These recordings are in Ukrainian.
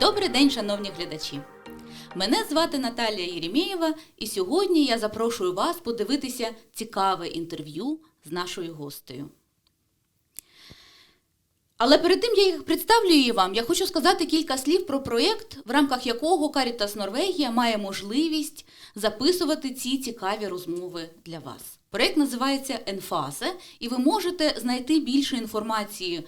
Добрий день, шановні глядачі! Мене звати Наталія Єремєєва, і сьогодні я запрошую вас подивитися цікаве інтерв'ю з нашою гостею. Але перед тим, як представлю її вам, я хочу сказати кілька слів про проєкт, в рамках якого Caritas Норвегія має можливість записувати ці цікаві розмови для вас. Проєкт називається Енфазе, і ви можете знайти більше інформації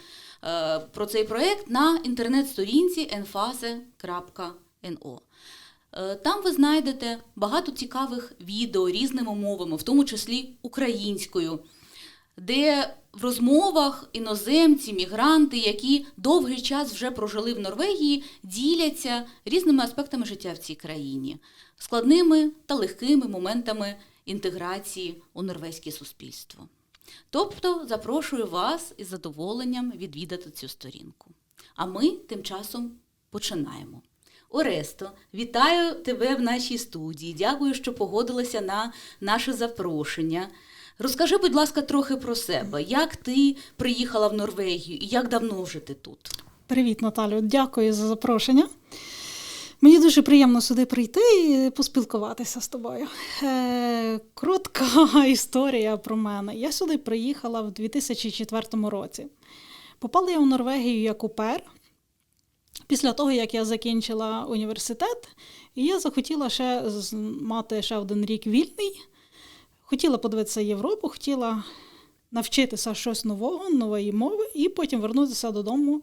про цей проєкт на інтернет-сторінці enfase.no. Е, Там ви знайдете багато цікавих відео різними мовами, в тому числі українською, де в розмовах іноземці, мігранти, які довгий час вже прожили в Норвегії, діляться різними аспектами життя в цій країні, складними та легкими моментами інтеграції у норвезьке суспільство. Тобто запрошую вас із задоволенням відвідати цю сторінку. А ми тим часом починаємо. Оресто, вітаю тебе в нашій студії. Дякую, що погодилася на наше запрошення. Розкажи, будь ласка, трохи про себе. Як ти приїхала в Норвегію і як давно вже ти тут? Привіт, Наталю. Дякую за запрошення. Мені дуже приємно сюди прийти і поспілкуватися з тобою. Е, Коротка історія про мене. Я сюди приїхала в 2004 році. Попала я в Норвегію як упер. Після того, як я закінчила університет, і я захотіла ще мати ще один рік вільний. Хотіла подивитися Європу, хотіла навчитися щось нового, нової мови, і потім вернутися додому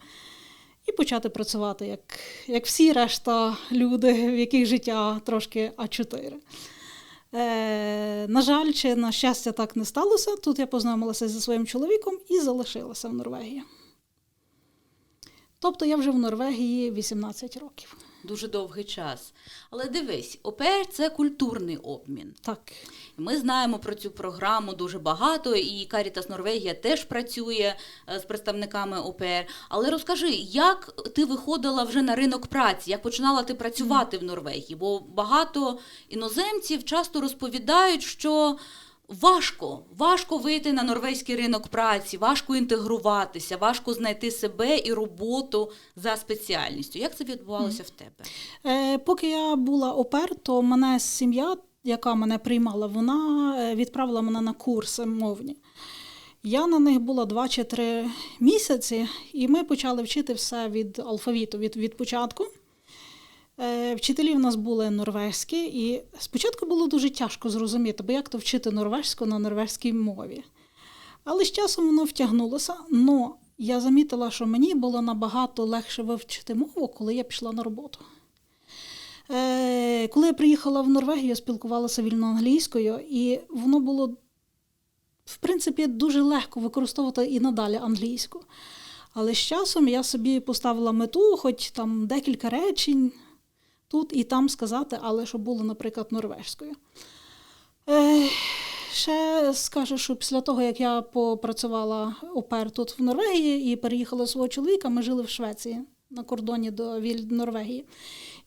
і почати працювати, як, як всі решта люди, в яких життя трошки А4. Е, на жаль, чи на щастя так не сталося. Тут я познайомилася зі своїм чоловіком і залишилася в Норвегії. Тобто я вже в Норвегії 18 років. Дуже довгий час. Але дивись, ОПР це культурний обмін. Так. Ми знаємо про цю програму дуже багато, і Caritas Норвегія теж працює е, з представниками ОПР. Але розкажи, як ти виходила вже на ринок праці, як починала ти працювати в Норвегії? Бо багато іноземців часто розповідають, що важко, важко вийти на норвезький ринок праці, важко інтегруватися, важко знайти себе і роботу за спеціальністю. Як це відбувалося в тебе? Е, поки я була опер, то мене сім'я, яка мене приймала, вона е, відправила мене на курси мовні. Я на них була два чи три місяці, і ми почали вчити все від алфавіту, від, від початку. Е, Вчителі в нас були норвезькі, і спочатку було дуже тяжко зрозуміти, бо як то вчити норвезьку на норвезькій мові. Але з часом воно втягнулося. Но я замітила, що мені було набагато легше вивчити мову, коли я пішла на роботу. Е, коли я приїхала в Норвегію, я спілкувалася вільно англійською, і воно було, в принципі, дуже легко використовувати і надалі англійську. Але з часом я собі поставила мету, хоч там декілька речень тут і там сказати, але щоб було, наприклад, норвежською. Е, ще скажу, що після того, як я попрацювала опер тут в Норвегії і переїхала свого чоловіка, ми жили в Швеції на кордоні до Віль Норвегії.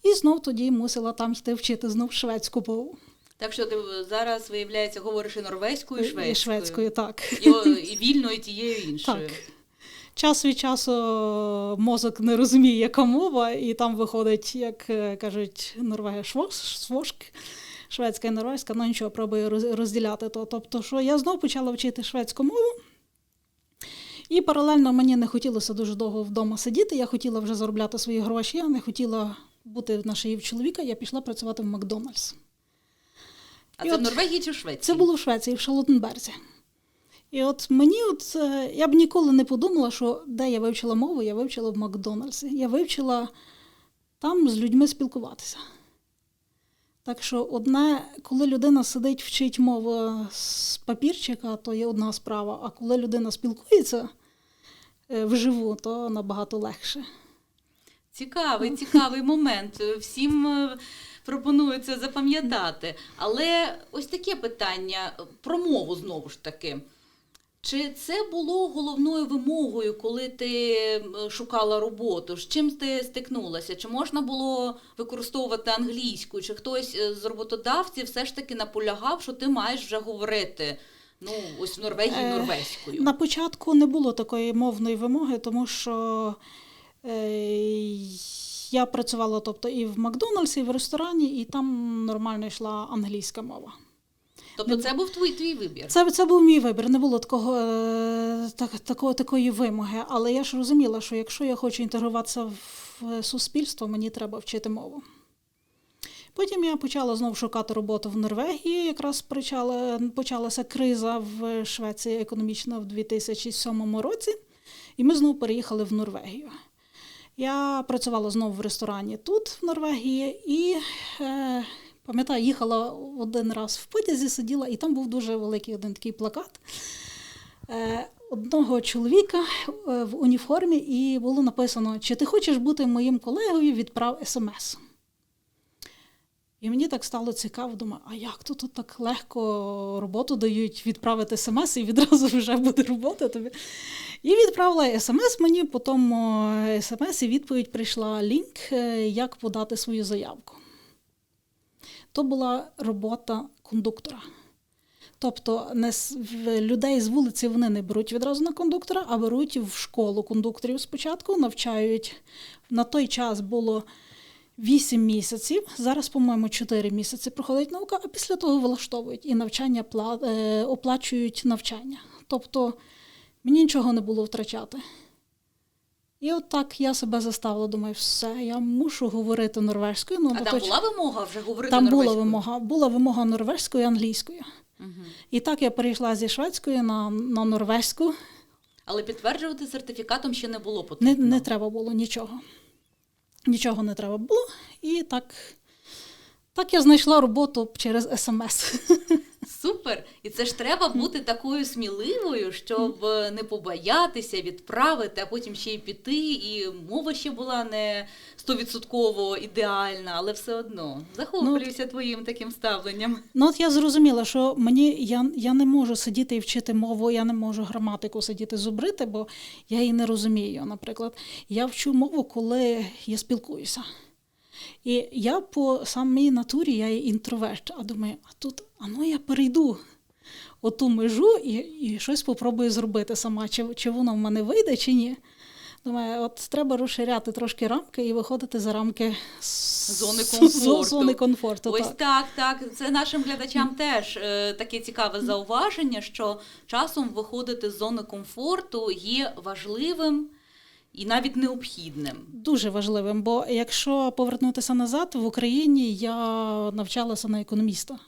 І знов тоді мусила там йти вчити знов шведську мову. Так що ти зараз, виявляється, говориш і норвезькою, і шведською. І шведською, так. І, і вільною, і тією іншою. Так. Час від часу мозок не розуміє, яка мова, і там виходить, як е, кажуть, Норвегія швош, шведська і норвезька, ну нічого, пробую розділяти то. Тобто, що я знову почала вчити шведську мову. І паралельно мені не хотілося дуже довго вдома сидіти. Я хотіла вже заробляти свої гроші, я не хотіла бути на шиї в чоловіка, я пішла працювати в Макдональдс. А І це от в Норвегії чи в Швеції? Це було в Швеції, в Шалотенберзі. І от мені, от, е, я б ніколи не подумала, що де я вивчила мову, я вивчила в Макдональдсі. Я вивчила там з людьми спілкуватися. Так що, одне, коли людина сидить, вчить мову з папірчика, то є одна справа. А коли людина спілкується е, вживу, то набагато легше. Цікавий, цікавий момент. Всім е, пропоную це запам'ятати. Але ось таке питання про мову знову ж таки. Чи це було головною вимогою, коли ти шукала роботу? З чим ти стикнулася? Чи можна було використовувати англійську? Чи хтось е, з роботодавців все ж таки наполягав, що ти маєш вже говорити ну, ось в Норвегії Е, норвезькою? На початку не було такої мовної вимоги, тому що Е, Я працювала тобто, і в Макдональдсі, і в ресторані, і там нормально йшла англійська мова. Тобто це був твій твій вибір. Це, це був мій вибір, не було такого, е, так, такого, такої вимоги. Але я ж розуміла, що якщо я хочу інтегруватися в суспільство, мені треба вчити мову. Потім я почала знову шукати роботу в Норвегії. Якраз почала, почалася криза в Швеції економічна в 2007 році, і ми знову переїхали в Норвегію. Я працювала знову в ресторані тут, в Норвегії, і е, пам'ятаю, їхала один раз в потязі, сиділа, і там був дуже великий один такий плакат е, одного чоловіка е, в уніформі, і було написано: Чи ти хочеш бути моїм колегою, відправ смс. І мені так стало цікаво, думаю, а як тут так легко роботу дають відправити смс, і відразу вже буде робота тобі. І відправила смс мені, потім смс і відповідь прийшла лінк, е, як подати свою заявку. То була робота кондуктора. Тобто не людей з вулиці вони не беруть відразу на кондуктора, а беруть в школу кондукторів спочатку, навчають. На той час було 8 місяців, зараз, по-моєму, 4 місяці проходить наука, а після того влаштовують і навчання е, оплачують навчання. Тобто мені нічого не було втрачати. І от так я себе заставила, думаю, все, я мушу говорити норвезькою. Ну, А там той була вимога вже говорити там була вимога, була вимога норвезькою і англійською. Угу. І так я перейшла зі шведської на, на норвезьку. Але підтверджувати сертифікатом ще не було Не, потрібно. не треба було нічого. Нічого не треба було. І так, так я знайшла роботу через смс. Супер! І це ж треба бути такою сміливою, щоб не побоятися відправити, а потім ще й піти. І мова ще була не стовідсотково ідеальна, але все одно захоплююся твоїм таким ставленням. Ну, от я зрозуміла, що мені я, я не можу сидіти і вчити мову, я не можу граматику сидіти зубрити, бо я її не розумію. Наприклад, я вчу мову, коли я спілкуюся. І я по самій натурі я є інтроверт, а думаю, а тут а ну я перейду оту межу і, і щось спробую зробити сама, чи, чи воно в мене вийде, чи ні. Думаю, от треба розширяти трошки рамки і виходити за рамки Зони комфорту. Зони комфорту Ось так. так, так. Це нашим глядачам теж е, таке цікаве зауваження, що часом виходити з зони комфорту є важливим і навіть необхідним. Дуже важливим, бо якщо повернутися назад, в Україні я навчалася на економіста.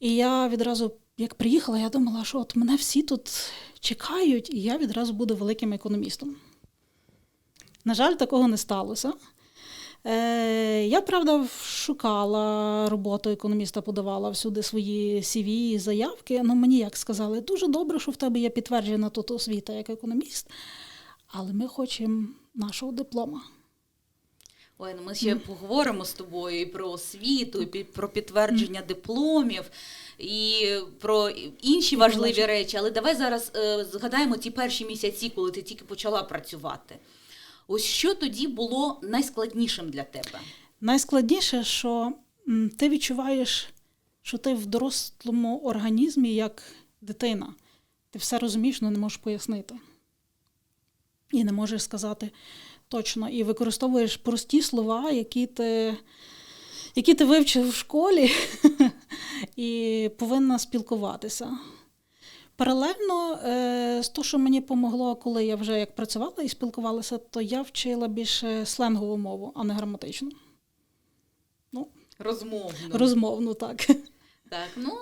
І я відразу, як приїхала, я думала, що от мене всі тут чекають, і я відразу буду великим економістом. На жаль, такого не сталося. Е, я, правда, шукала роботу економіста, подавала всюди свої CV заявки. Ну, мені як сказали, дуже добре, що в тебе є підтверджена тут освіта як економіст, але ми хочемо нашого диплома. Ой, ну ми ще поговоримо з тобою і про освіту, і про підтвердження дипломів, і про інші важливі речі. Але давай зараз е, згадаємо ті перші місяці, коли ти тільки почала працювати. Ось що тоді було найскладнішим для тебе? Найскладніше, що ти відчуваєш, що ти в дорослому організмі як дитина. Ти все розумієш, але не можеш пояснити. І не можеш сказати точно. І використовуєш прості слова, які ти, які ти вивчив в школі, і повинна спілкуватися. Паралельно е, з того, що мені допомогло, коли я вже як працювала і спілкувалася, то я вчила більше сленгову мову, а не граматичну. Ну, Розмовно. розмовну, так. Так, ну,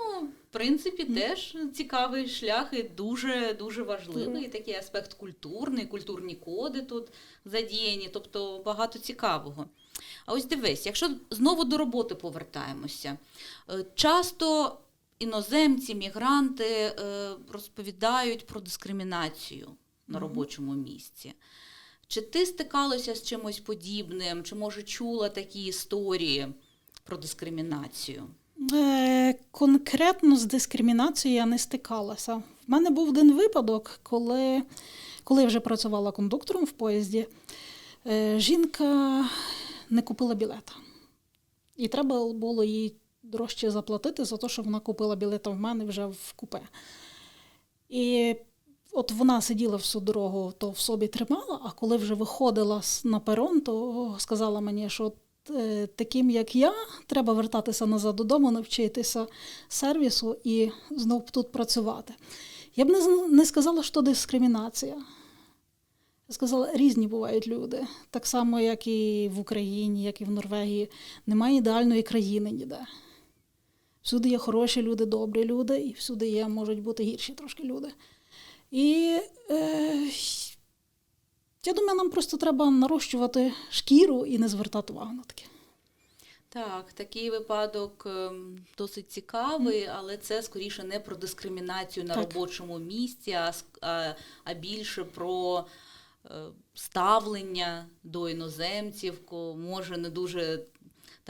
принципі, теж цікавий шлях і дуже дуже важливий. Такий аспект культурний, культурні коди тут задіяні, тобто багато цікавого. А ось дивись, якщо знову до роботи повертаємося, е, часто іноземці, мігранти е, розповідають про дискримінацію на робочому місці. Чи ти стикалася з чимось подібним, чи може чула такі історії про дискримінацію? Е, конкретно з дискримінацією я не стикалася. В мене був один випадок, коли, коли я вже працювала кондуктором в поїзді, е, жінка не купила білета. І треба було їй дорожче заплатити за те, що вона купила білета в мене вже в купе. І от вона сиділа всю дорогу, то в собі тримала, а коли вже виходила на перон, то сказала мені, що таким, як я, треба вертатися назад додому, навчитися сервісу і знов тут працювати. Я б не, не сказала, що дискримінація. Я сказала, різні бувають люди. Так само, як і в Україні, як і в Норвегії. Немає ідеальної країни ніде. Всюди є хороші люди, добрі люди, і всюди є, можуть бути гірші трошки люди. І е, я думаю, нам просто треба нарощувати шкіру і не звертати увагу на таке. Так, такий випадок ем, досить цікавий, але це скоріше не про дискримінацію на Так. робочому місці, а, а, а більше про е, ставлення до іноземців, може не дуже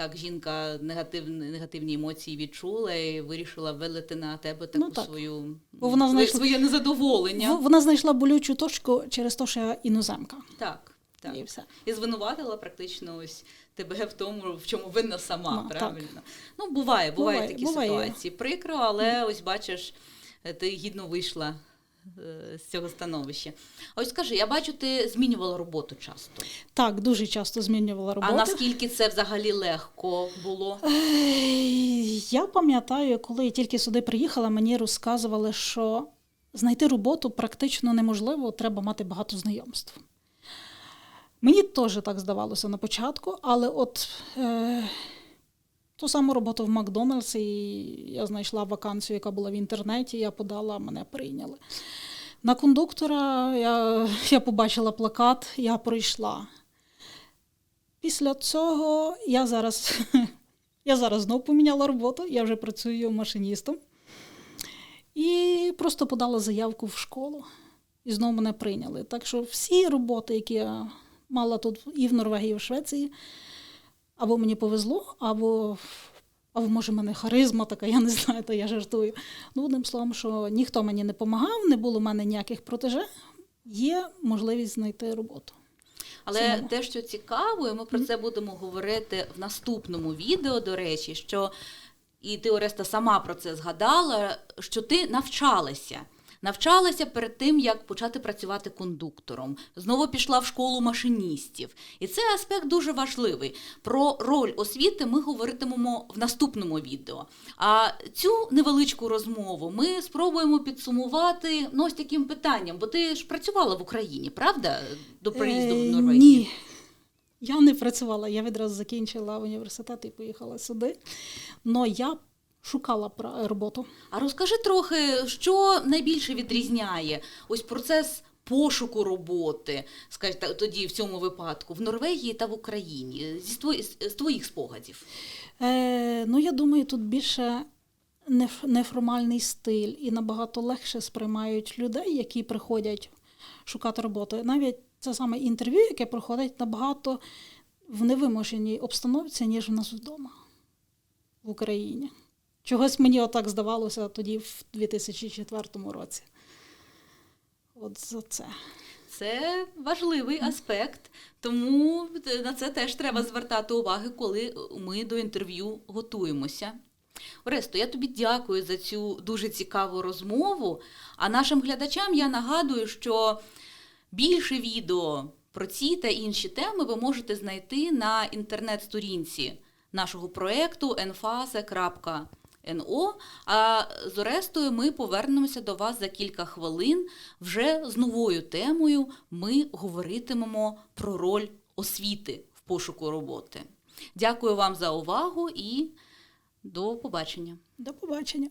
так жінка негативні, негативні емоції відчула і вирішила вилити на тебе таку Ну, так. свою Бо вона знайшла- своє незадоволення. Вона знайшла болючу точку через те, що я іноземка. Так, так. І все. І звинуватила практично ось тебе в тому, в чому винна сама, Ну, так. правильно. Ну, буває, буває, Буває, такі буває. ситуації. Прикро, але ось бачиш, е, ти гідно вийшла з цього становища. А ось скажи, я бачу, ти змінювала роботу часто. Так, дуже часто змінювала роботу. А наскільки це взагалі легко було? Я пам'ятаю, коли я тільки сюди приїхала, мені розказували, що знайти роботу практично неможливо, треба мати багато знайомств. Мені теж так здавалося на початку, але от е, ту саму роботу в Макдональдсі, і я знайшла вакансію, яка була в інтернеті, я подала, мене прийняли. На кондуктора я, я побачила плакат, я пройшла. Після цього я зараз, я зараз знов поміняла роботу, я вже працюю машиністом. І просто подала заявку в школу. І знову мене прийняли. Так що всі роботи, які я мала тут і в Норвегії, і в Швеції, або мені повезло, або, або може, в мене харизма така, я не знаю, то я жартую. Ну, одним словом, що ніхто мені не допомагав, не було в мене ніяких протеже, є можливість знайти роботу. Але те, що цікаво, і ми про це будемо говорити в наступному відео, до речі, що і ти, Ореста, сама про це згадала, що ти навчалася. Навчалася перед тим, як почати працювати кондуктором. Знову пішла в школу машиністів. І це аспект дуже важливий. Про роль освіти ми говоритимемо в наступному відео. А цю невеличку розмову ми спробуємо підсумувати ну, ось таким питанням, бо ти ж працювала в Україні, правда? До приїзду в Е, Норвегію? Ні. Я не працювала, я відразу закінчила університет і поїхала сюди. Но я шукала роботу. А розкажи трохи, що найбільше відрізняє ось процес пошуку роботи, скажімо, тоді в цьому випадку, в Норвегії та в Україні, зі з твоїх спогадів. Е, ну, я думаю, тут більше неф- неформальний стиль і набагато легше сприймають людей, які приходять шукати роботу. Навіть це саме інтерв'ю, яке проходить набагато в невимушеній обстановці, ніж в нас вдома в Україні. Чогось мені отак здавалося тоді, в 2004 році. От за це. Це важливий аспект, тому на це теж треба звертати увагу, коли ми до інтерв'ю готуємося. Оресто, я тобі дякую за цю дуже цікаву розмову. А нашим глядачам я нагадую, що більше відео про ці та інші теми ви можете знайти на інтернет-сторінці нашого проєкту enfase.no. А з Орестою ми повернемося до вас за кілька хвилин. Вже з новою темою ми говоритимемо про роль освіти в пошуку роботи. Дякую вам за увагу і до побачення. До побачення.